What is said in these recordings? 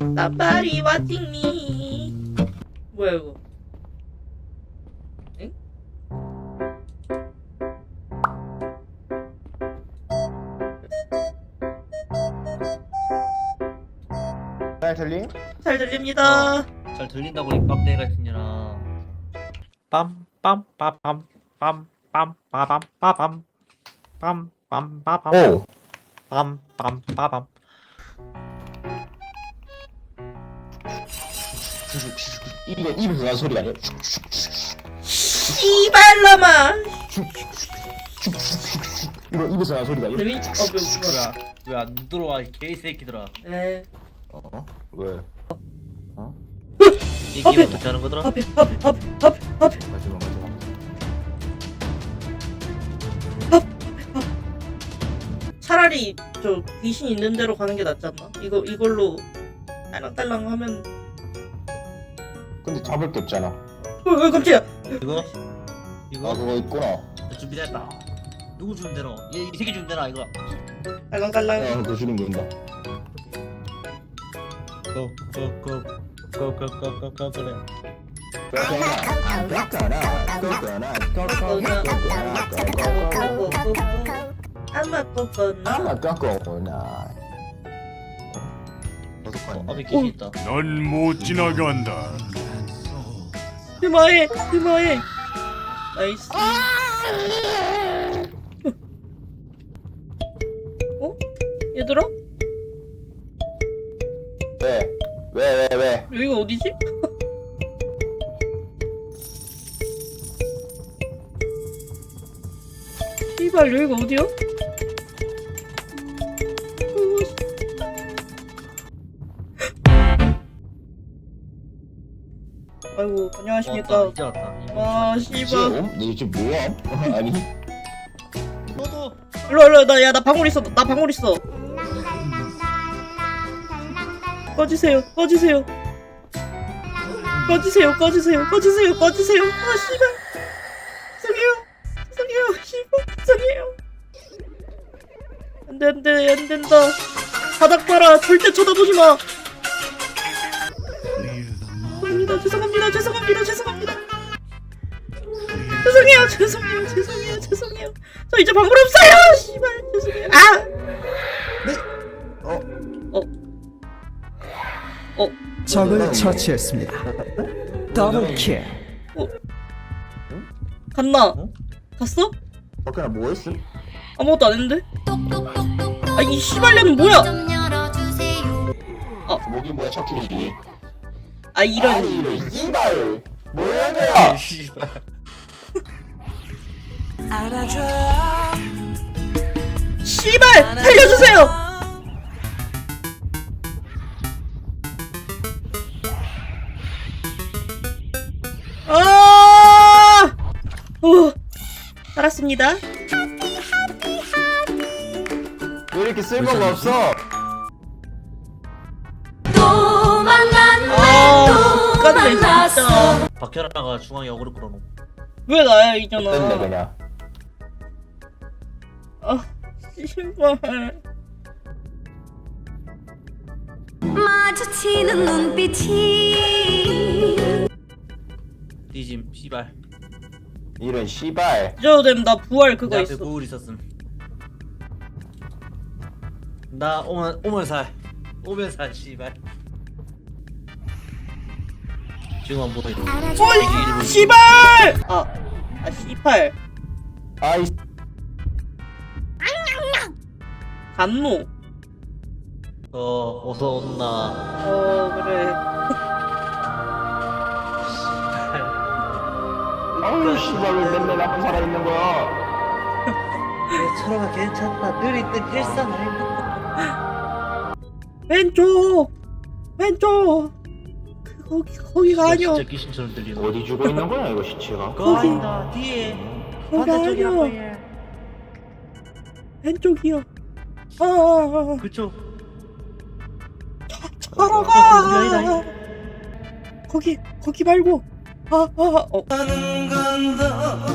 Somebody watching me. 뭐야 이거? 엥? 잘 들림? 잘 들립니다. 잘 들린다고 이 빡대 같은 년아 빰빰빰빰빰빰빰빰빰 빰빰빰빰 오! 빰빰빰빰 이거 입에서 나는 소리 아니야? 씨발놈아. 이거 입에서 나는 소리가 아니야? 재미? 어? 왜안 들어와 이 개새끼들아 에. 어? 왜? 이 게임 어떻게 하는 거더라? 앞에 앞에 앞에 앞에 앞에. 마지막 마지막 차라리 저 귀신 있는 대로 가는 게 낫지 않나? 이거 이걸로 딸랑딸랑 하면 근데 잡을 게 없잖아. 어, 어 깜짝이야 이거? 아 이거? 그거 있구나. 준비됐다. 누구 주면 되노? 얘, 이 새끼 주면 되나 이거. 딸랑딸랑. 야 그거 주는 된다 고고고고고고고고 그래. 아마 꼬꼬나? 아마 어, 가 앞에 귀신 있다. 넌 못 지나간다. 그만해 그만해 나이스 어? 얘들아? 왜? 왜 왜 왜? 여기가 어디지? 씨발 여기가 어디야? 아이고 안녕하십니까. 이제 왔다. 이번 아 주. 씨발. 지금? 너 지금 뭐함? 아니. 너도. 일로 일로 나야 나 방울 있어. 나 방울 있어. 꺼지세요. 꺼지세요. 꺼지세요. 꺼지세요. 꺼지세요. 꺼지세요. 아 씨발. 죄송해요. 죄송해요. 씨발. 죄송해요. 안돼 안돼 안 된다. 바닥 봐라. 절대 쳐다보지 마 죄송합니다 죄송합니다 죄송합니다 죄송합니다. 죄송해요 죄송해요 죄송해요 죄송해요. 저 이제 방법 없어요 씨발 죄송해요. 아! 어? 적을 처치했습니다. 더블킬. 갔나? 어? 갔어? 박근아 뭐 했어? 아무것도 안 했는데? 아이 씨발년은 뭐야? 목이 뭐야 척추리지 아 이런. 아니 이런 이발 뭐야 씨발 씨발 살려주세요. 아! 오, 알았습니다. 왜 이렇게 쓸모가 없어? 아 진짜 박현아가 중앙에 어그로 끌어놓고 왜 나야 이잖아? 그냥? 아 씨발. 마주치는 눈빛이 뒤짐 씨발. 이런 씨발. 저됨 나 부활 내 그거 앞에 있어. 거울 있었음. 나 오면 오면 살. 오면 살 씨발 지금 안 보여 어이 씨발! 아 아 씨발 아이 간노. 어 어서 온나. 어 그래. 아유 씨발 왜 맨날 앞에 살아있는 거야. 철아가 괜찮다 늘 있던 일상 왼쪽! 왼쪽! 그 거기 거기가 아니야 진짜 귀신처럼 들리는 어디 죽어 있는 거야 이거 시체가? 그거 아니다 뒤에. 거기 반대쪽이란 아니야 거야 왼쪽이야 아아 아 그쪽. 걸어가! 거기 거기 말고. 아아어. 나는 간다.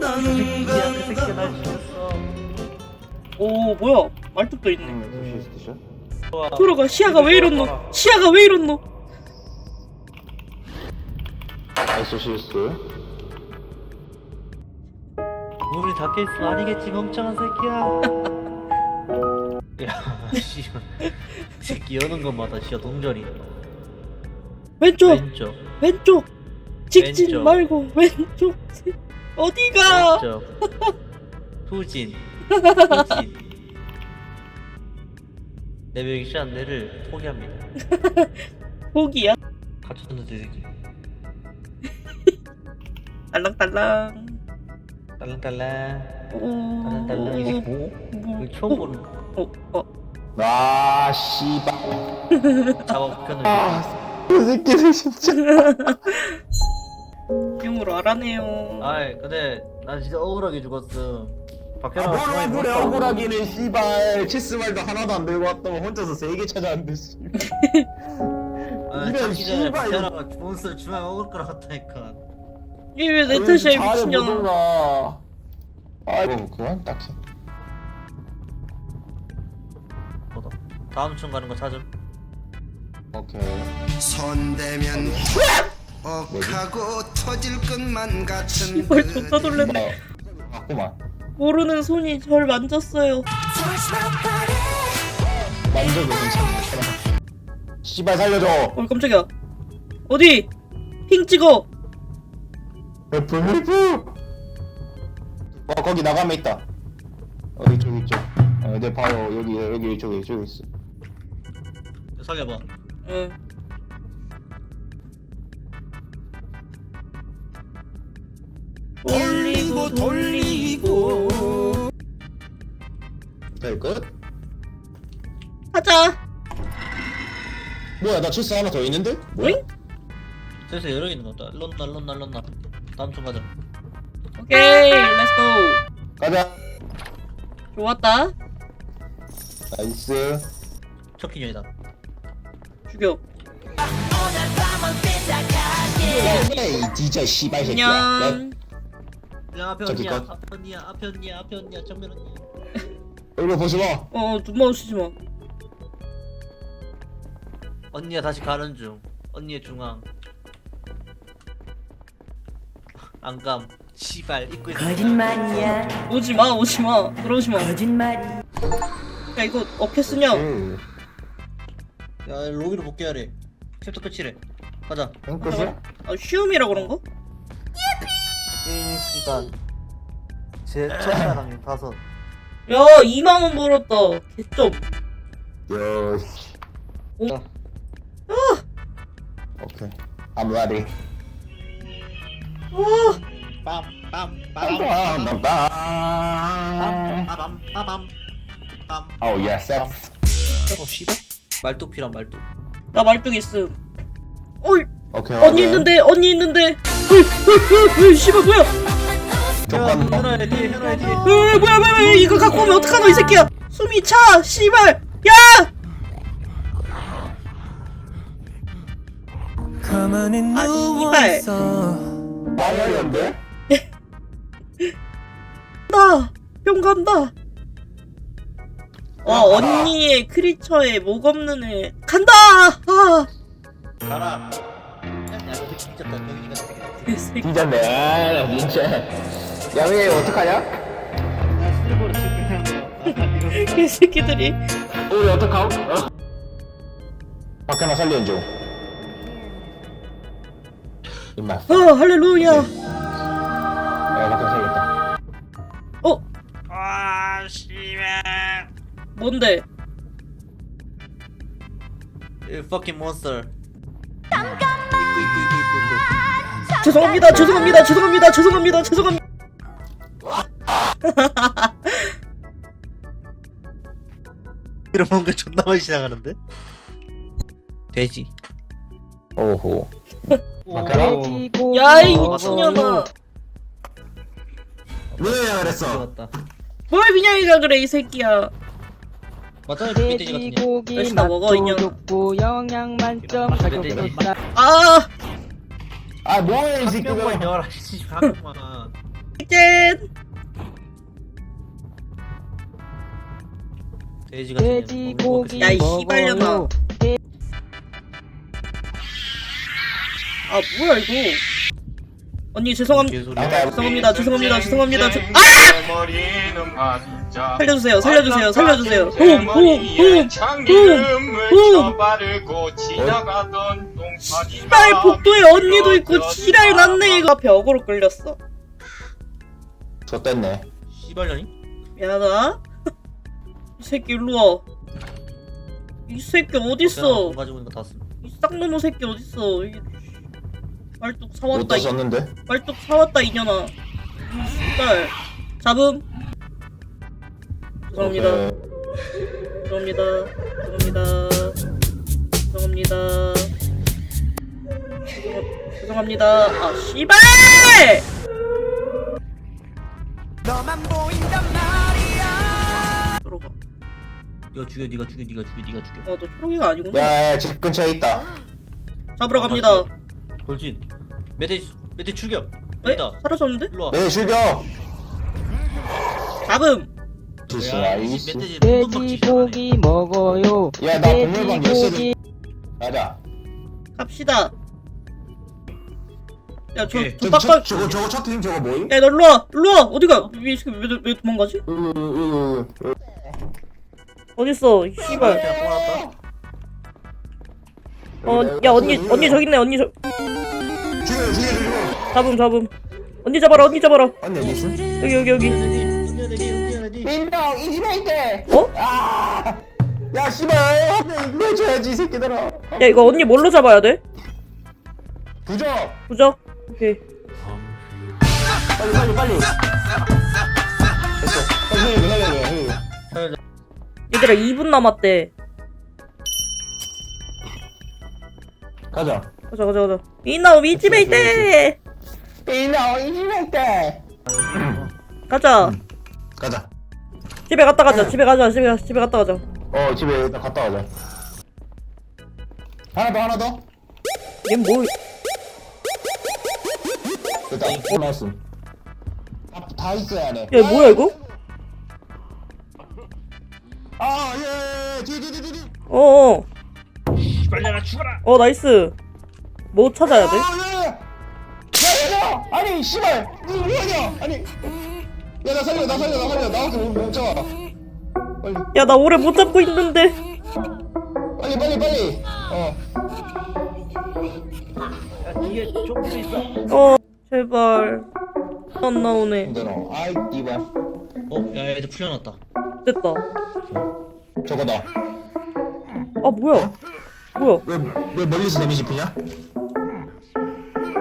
나는 그날 죽였어. 오 뭐야? 말뚝도 있네. 음, 스테이션? 돌아가 시야가 왜 이렇노? 시야가 왜 이렇노? 나이스 실수. 문이 닫혀있어 아니겠지 멍청한 새끼야. 야 씨발. 새끼 여는 것마다 씨야 동전이. 왼쪽! 왼쪽. 왼쪽! 직진 왼쪽. 말고 왼쪽. 어디가? 왼쪽. 후진. 후진 내 명시 안내를 포기합니다. 보기야? 갇혔는데 새끼 딸랑딸랑. 딸랑딸랑. 오, 딸랑딸랑. 이 새끼 뭐? 뭐, 이거 처음 보는 어, 어. 아 씨발. 작업 편을. 아, 그 새끼들 진짜. юм으로 알아내요. 아이 근데 난 진짜 억울하게 죽었어 아, 박현아가 뭐라 중앙에 그래? 못 억울하기는 씨발. 체스말도 하나도 안 들고 왔다고 혼자서 세 개 찾아왔는데 씨. 아, 이런 전에 씨발, 박현아가 몬스터 중앙에 억울 거라 같다니까. 이게 왜내 탓이야 이 잘해 미친년아 보던가. 아이고 그건 딱히. 뭐다. 다음 층 가는 거 찾음. 오케이. 손대면 억하고 터질 것만 같은 씨발 존나 놀랬네. 뭐 맞구만. 모르는 손이 절 만졌어요 만져도. 씨발 살려줘. 어 깜짝이야 어디 핑 찍어 헬프 헬프. 어 거기 나가면 있다. 어 이쪽 이쪽. 어, 내 바로 여기 여기 이쪽에 이쪽에 있어. 살려봐 응 돌리 고 돌리고 될 것? 하자 뭐야 나 체스 하나 더 있는데? 뭐야? 오잉? 여러 개 있는 거 같다 일론나 일론나 일론나 다음 층 가자 오케이 렛츠고 가자. 좋았다 나이스. 첫 기념이다 죽여 에이 진짜 씨발 새끼야. 야, 안녕 야 앞에 언니야. 거. 앞에 언니야. 앞에 언니야. 앞에 언니야. 정면 언니야. 이거 보지 마. 어 눈 마주치지 마. 언니야 다시 가는 중. 언니의 중앙. 안감. 시발 입고 있어. 거짓말이야. 오지 마 오지 마. 들어오지 마 야 거짓말이. 이거 어떻게 쓰냐? 응. 야 로비로 복귀하래. 챕터 끝이래. 가자. 응 끝이야? 아 쉬움이라 그런가? 게임 시간 제 첫사랑이 다섯 야 2만원 벌었다 개점 요. 씨. 오. 아. 오케이. I'm ready. 와 빰빰빰 빰빰. 빠밤 빠밤 빰 Oh yes. 빰. that's- 어 씨발 말뚝 필요한 말뚝 나 말뚝 있음 어이 오케이. 언니 오케이. 있는데 언니 있는데 씨발 뭐야? 뭐. 현아의 뒤에 뒤에 으이 뭐야 뭐야 뭐야 이거 갖고 오면 어떡하노 이 새끼야? 숨이 차 씨발. 야! 가만히 아, 누워있어. 마이어인데? 나뿅 간다. 어 언니의 크리처에 목 없는 애. 간다! 아. 가라. 야너 진짜 나 병신 진짜네. 아, 진짜. 양이 어떡하냐? 나 실버로 지금 개새끼들이 우리 어떡하오? 어? 박현아 살려줘. 임마. 아 할렐루야 야 박현아 살렸다. 어 아 씨발 뭔데 이 fucking monster 죄송합니다 죄송합니다 죄송합니다 죄송합니다 죄송합니다 이런 뭔가 존나 많이 지나가는데 돼지 오호. 박현아? 야이 미친년아 왜 그랬어? 맞다 뭘 민영이가 그래 이 새끼야 맞잖아 같은 돼지고기. 맛도 좋고 영양 만점 돼지. 가격도 싸. 아 아 뭐해 이 한 새끼가. 명만 열어 씨한 명만. 짠 돼지 같은 돼지고기. 야, 이 씨발년아. 아 뭐야 이거? 언니 죄송합니다 죄송합니다 죄송합니다 죄송합니다. 죄... 아! 살려주세요 살려주세요 살려주세요. 도움도움도움도움 씨발 복도에 언니도 있고 지랄 났네 이거 어그로 끌렸어. 저 뗐네. 씨발년이? 미안하다. 이 새끼 일로 와. 이 새끼 어딨어? 가지고 있는 거다 쓴. 이 쌍놈의 새끼 어딨어? 이 말뚝 못 사왔다 이 떴었는데? 말뚝 사왔다 이년아. 이 씨발. 잡음. 죄송합니다. 오케이. 죄송합니다 죄송합니다. 죄송합니다 죄송합니다. 아 씨발! 들어가. 이거 죽여 네가 죽여 네가 죽여 네가 죽여. 어너 초록이가 아니구나. 야 야 집 근처에 있다. 잡으러 갑니다. 돌진. 멧돼지 멧돼지 출격. 에? 있다. 사라졌는데? 일로 와. 네 죽여 잡음! 야, 이 돼지고기 먹어요. 야, 나 동물방 돼지고기. 가자. 갑시다 야저 오케이. 저 빡빡 저거 저거 첫 팀 저거 뭐임? 야 너 일로와 일로와 어디가 왜, 왜, 왜 도망가지? 으으으으 어딨어 이 씨발 야, 또 나왔다. 어야 언니 언니 저기 있네 언니 저 죽여 죽여 죽여 잡음 잡음 언니 잡아라 언니 잡아라 언니 어디 있어? 여기 여기 여기 민병 이 집에 있대 어? 아! 야 씨발 이거 해줘야지 이 새끼들아 야 이거 언니 뭘로 잡아야 돼? 부적 부적? 오케이 빨리 빨리 빨리. 됐어 빨리 살려 살려 살려 얘들아 2분 남았대. 가자. 가자 가자 가자. 이놈 이 집에 있대! 민병 이 집에 있대! 가자. 가자. 집에 갔다 가자. 집에 가자. 집에 가 집에 갔다 가자. 어 집에 일단 갔다 가자. 하나 더 하나 더. 얘 뭐 됐다 어 나왔음 다, 다 있어야 하네 야 뭐야 이거? 아예 뒤에 뒤에 뒤에 뒤에 어어. 어 나이스. 뭐 찾아야 돼? 아, 야, 야, 야, 야, 아니, 씨발, 니 뭐하냐? 아니, 야, 나 살려, 나 살려, 나 살려, 나한테 못 잡아. 빨리, 야 나 오래 못 잡고 있는데. 빨리, 빨리, 빨리. 어, 야, 뒤에 좁도 있어. 어 제발 안 나오네 힘들어. 아이, 이발. 어? 야 애들 풀려났다 됐다 저거다. 아 뭐야 뭐야 왜, 왜 멀리서 데미지 피냐?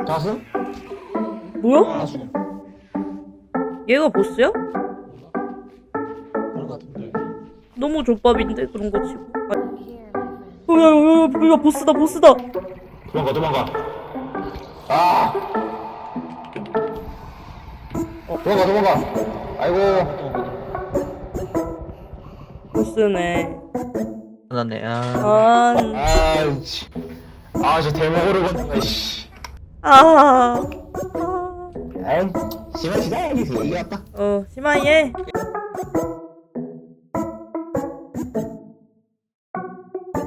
가슴? 뭐야? 아수 얘가 보스야? 그런 거 같은데 너무 족밥인데 그런 거 치고 아, 야, 야, 야, 이거 보스다 보스다 도망가, 도망가. 아! 어, 도망가, 도망가. 아이고. 보스네 끝났네 아 아, 아, 씨. 아, 저 대목으로 건너, 씨. 아, 아, 아이, 지나야지. 이게 왔다. 어, 심하게.